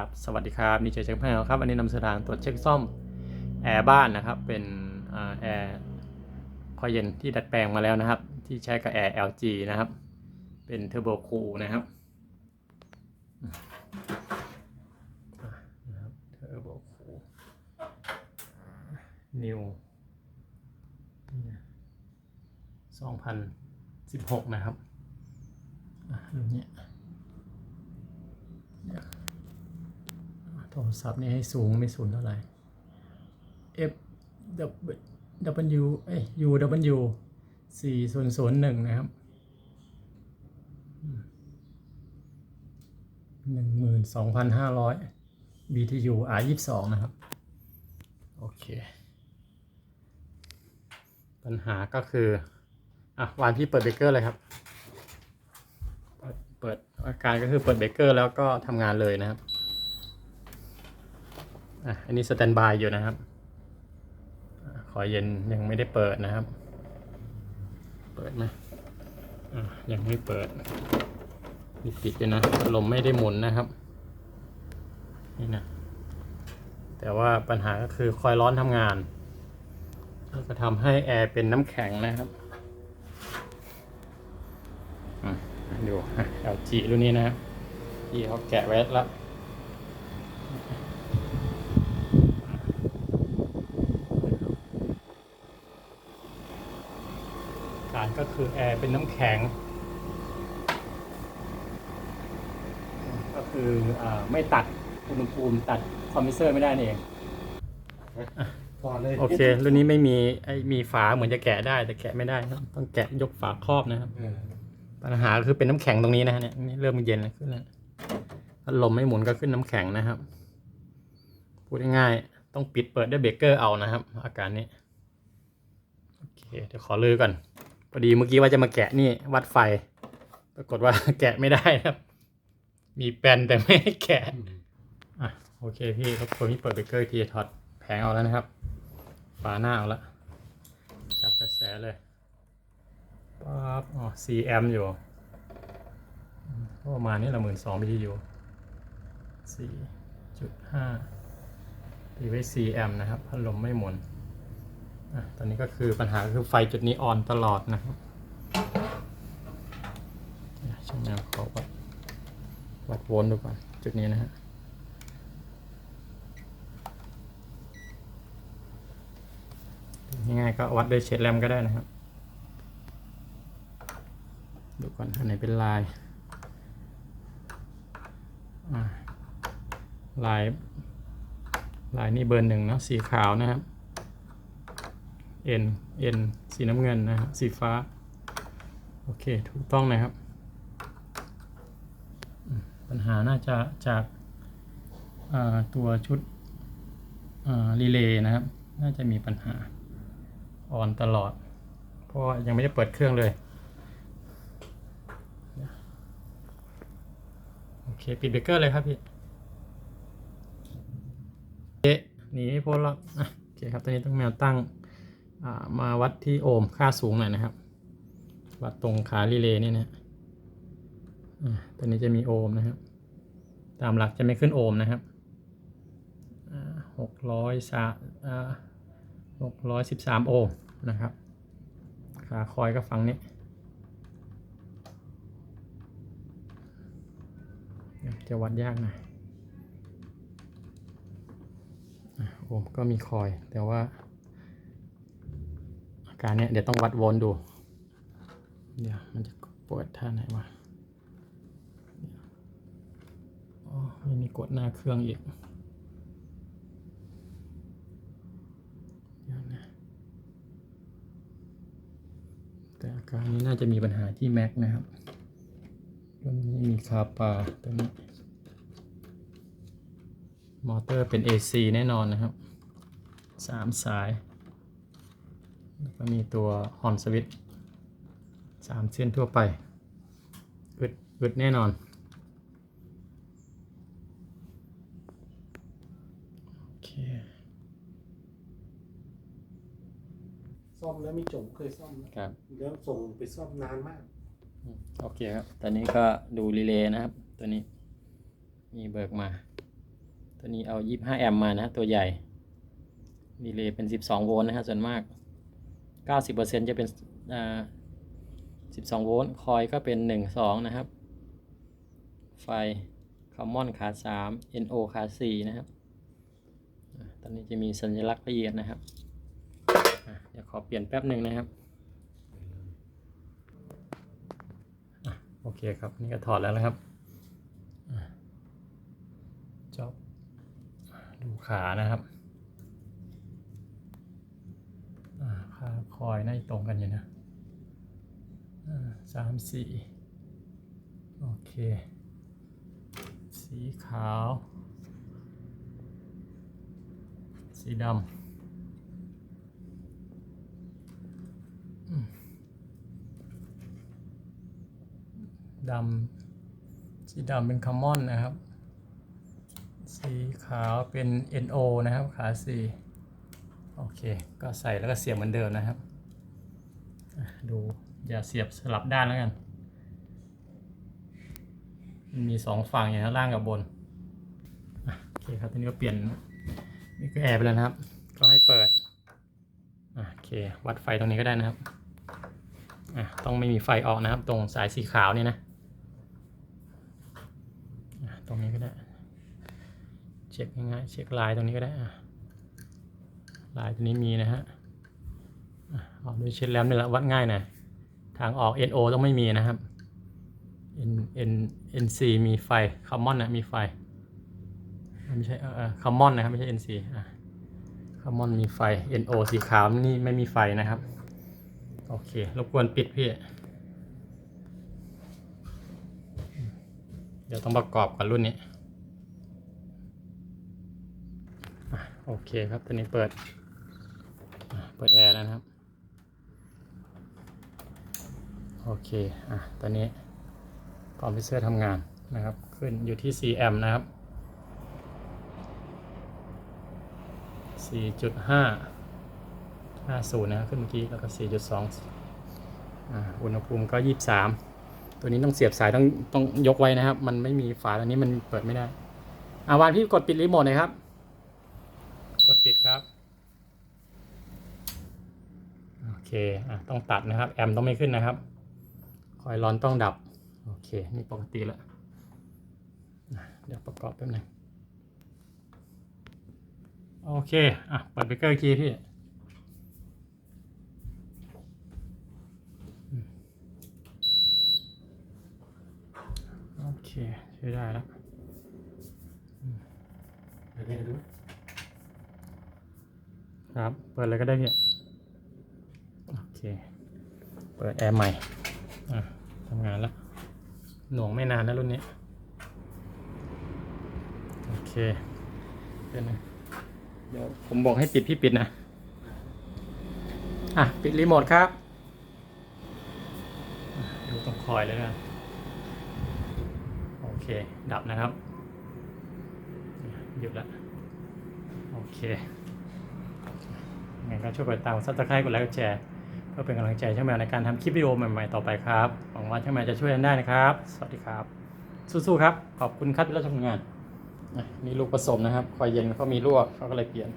ครับ สวัสดีครับ นี่เจเช็คแพงครับ วันนี้นำเสนอตรวจเช็คซ่อมแอร์บ้านนะครับ เป็นแอร์คอยเย็นที่ดัดแปลงมาแล้วนะครับ ที่ใช้กับแอร์ LG นะครับ เป็นเทอร์โบคูลนะครับเทอร์โบคูลนิวสองพันสิบหกนะครับอะรุ่นเนี้ โทรศัพท์นี่ให้สูงไม่สูงเท่าไหร่ F W เอ้ย U W สี่ศูนย์ศูนย์หนึ่งนะครับหนึ่งหมื่นสองพันห้าร้อย BTU R ยี่สิบสองนะครับ โอเค ปัญหาก็คือ อะวานพี่เปิดเบเกอร์เลยครับ เปิดอาการก็คือเปิดเบเกอร์แล้วก็ทำงานเลยนะครับ อะอันนี้สแตนบายอยู่นะครับอะขอเย็นยังไม่ได้เปิดนะครับ เปิดไหมอะยังไม่เปิดปิดปิดเลยนะลมไม่ได้หมุนนะครับ นี่นะ แต่ว่าปัญหาก็คือคอยร้อนทำงานแล้วก็ทำให้แอร์เป็นน้ำแข็งนะครับอะดูอ่ LG รุ่นนี้นะครับที่เขาแกะไว้แล้ว การก็คือแอร์เป็นน้ำแข็ง ก็คืออาไม่ตัดอุณหภูมิตัดคอมพิวเซอร์ไม่ได้นี่เองต่อเลยโอเค รุ่นนี้ไม่มีไอ้มีฝาเหมือนจะแกะได้แต่แกะไม่ได้ครับต้องแกะยกฝาครอบนะครับเออปัญหาก็คือเป็นน้ำแข็งตรงนี้นะฮะเนี่ยนี่เริ่มเย็นแล้วขึ้นแล้วพัดลมไม่หมุนก็ขึ้นน้ำแข็งนะครับ พูดง่ายๆต้องปิดเปิดด้วยเบรกเกอร์เอานะครับ อาการนี้ โอเค เดี๋ยวขอลือก่อน พอดีเมื่อกี้ว่าจะมาแกะนี่วัดไฟ ปรากฏว่าแกะไม่ได้ครับ มีแปลนแต่ไม่ให้แกะอะโอเคพี่รบกวนพี่เปิดเบรกเกอร์อีกทีถอดแผงเอาแล้วนะครับฝาหน้าเอาละจับกระแสเลยปั๊บอ๋อ4แอมป์อยู่อืมก็ประมาณนี้ละหมื่นสองบีอยู่สี่จุดห้าตีไว้4แอมป์นะครับพัดลมไม่หมุนอะ ตอนนี้ก็คือปัญหาก็คือไฟจุดนี้ออนตลอดนะครับช่างแนวขอวัดวัดโวลต์ดูก่อนจุดนี้นะฮะง่ายๆก็วัดด้วยเช็ดแรมก็ได้นะครับ ดูก่อนอันไหนเป็นลายลายลายนี่เบอร์หนึ่งเนอะสีขาวนะครับ N N สีน้ำเงินนะครับสีฟ้า โอเค ถูกต้องนะครับ ปัญหาน่าจะจากาตัวชุดรีเลย์นะครับ น่าจะมีปัญหาออนตลอด เพราะยังไม่ได้เปิดเครื่องเลย โอเค ปิดเบรกเกอร์เลยครับพี่เอ๊ะหนีไม่พ้นหรอกอะโอเคครับ ตอนนี้ต้องแมวตั้ง มาวัดที่โอห์มค่าสูงหน่อยนะครับ วัดตรงขารีเลย์นี่นะอตัวนี้จะมีโอห์มนะครับ ตามหลักจะไม่ขึ้นโอห์มนะครับหกร้อยสาอ่าหกร้อยสิบสามโอห์มนะครับขาคอยก็ฟังนี้จะวัดยากหน่อยโอห์มก็มีคอยแต่ว่า การเนี้ยเดี๋ยวต้องวัดโวลต์ดู เดี๋ยวมันจะปวดท่าไหนวะอ๋อไม่มีกดหน้าเครื่องอีกนะแต่อาการนี้น่าจะมีปัญหาที่แม็กนะครับตัวนี้มีคาปาตัวนี้ มอเตอร์เป็น AC แน่นอนนะครับ สามสาย แล้วก็มีตัวฮอนสวิตสามเส้นทั่วไป อึดอึดแน่นอน โอเค ซ่อมแล้วมีจบเคยซ่อมแล้วครับ แล้วส่งไปซ่อมนานมากอืมโอเคครับ ตอนนี้ก็ดูรีเลย์นะครับ ตัวนี้ มีเบิกมา ตัวนี้เอา 25 แอมป์มานะฮะตัวใหญ่ดีเลย์เป็น 12 โวลต์นะฮะส่วนมาก 90%จะเป็นอ่า12 โวลต์คอยก็เป็น 1 2 นะครับ ไฟคอมมอนขา 3 NO ขา 4 นะครับ ตอนนี้จะมีสัญลักษณ์ละเอียดนะครับอะเดี๋ยวขอเปลี่ยนแป๊บหนึ่งนะครับอโอเคครับ นี่ก็ถอดแล้วนะครับอะจบดูขานะครับ อ่าคอยน่าจะตรงกันอยู่นะสามสี่โอเค สีขาว สีดำดำสีดำเป็นคอมมอนนะครับ สีขาวเป็น NO นะครับ ขาสี โอเค ก็ใส่แล้วก็เสียบเหมือนเดิมนะครับ ดูอย่าเสียบสลับด้านแล้วกัน มันมีสองฝั่งอย่างนั้ล่างกับบนโอเคครับทีนี้ก็เปลี่ยนนี่ก็แอร์ไปแล้วนะครับ ก็ให้เปิดโอเค วัดไฟตรงนี้ก็ได้นะครับต้องไม่มีไฟออกนะครับ ตรงสายสีขาวนี่นะอะตรงนี้ก็ได้ เช็คง่ายๆเช็คลายตรงนี้ก็ได้อะ ลายตัวนี้มีนะฮะออกด้วยเช็ดแลมนี่แหละวัดง่ายหน่อยทางออก NO ต้องไม่มีนะครับ N N N C มีไฟ Common นนะมีไฟไม่ใช่เออเออ Common นะครับไม่ใช่ N C อะ Common มีไฟ N O สีขาวนี่ไม่มีไฟนะครับ โอเครบกวนปิดพี่ เดี๋ยวต้องประกอบกับรุ่นนี้โอเคครับตอนนี้เปิด ปิดแอร์แล้วนะครับ โอเค อะ ตอนนี้คอมพิวเตอร์ทำงานนะครับ ขึ้นอยู่ที่ 4 แอมป์นะครับ 4.5 50 นะครับ ขึ้นเมื่อกี้ แล้วก็ 4.2 อ่า อุณหภูมิก็ 23 ตัวนี้ต้องเสียบสายต้องต้องยกไว้นะครับ มันไม่มีฝาตัวนี้มันเปิดไม่ได้ อ่าวานพี่กดปิดรีโมทหน่อยครับ กดปิดครับ โอ เคอะต้องตัดนะครับ แอมป์ต้องไม่ขึ้นนะครับ คอยร้อนต้องดับ โอเค นี่ปกติแล้วอะเดี๋ยวประกอบแป๊บหนึงโอเค อะ เปิดเบรกเกอร์คีย์พี่อืมโอเคใช้ได้แล้วเดี๋ยวดูครับ เปิดเลยก็ได้พี่โอ เค เปิดแอร์ใหม่ทำงานแล้ว หน่วงไม่นานนะรุ่นนี้ โอเคเดี๋ยวนะเดี๋ยวผมบอกให้ปิดพี่ปิดนะ อะ ปิดรีโมทครับ ดูตรงคอยเลยนะ โอเค ดับนะครับ หยุดละ โอเคยังไงก็ช่วยกดตามซับสไครต์กดไลค์กดแชร์ เพื่อเป็นกำลังใจช่างแมวในการทำคลิปวิดีโอใหม่ๆต่อไปครับ หวังว่าช่างแมวจะช่วยกันได้นะครับ สวัสดีครับ สู้ๆครับ ขอบคุณครับที่รับชมงานอะนี่ลูกผสมนะครับคอยเย็นเขามีลวกเขาก็เลยเปลี่ยน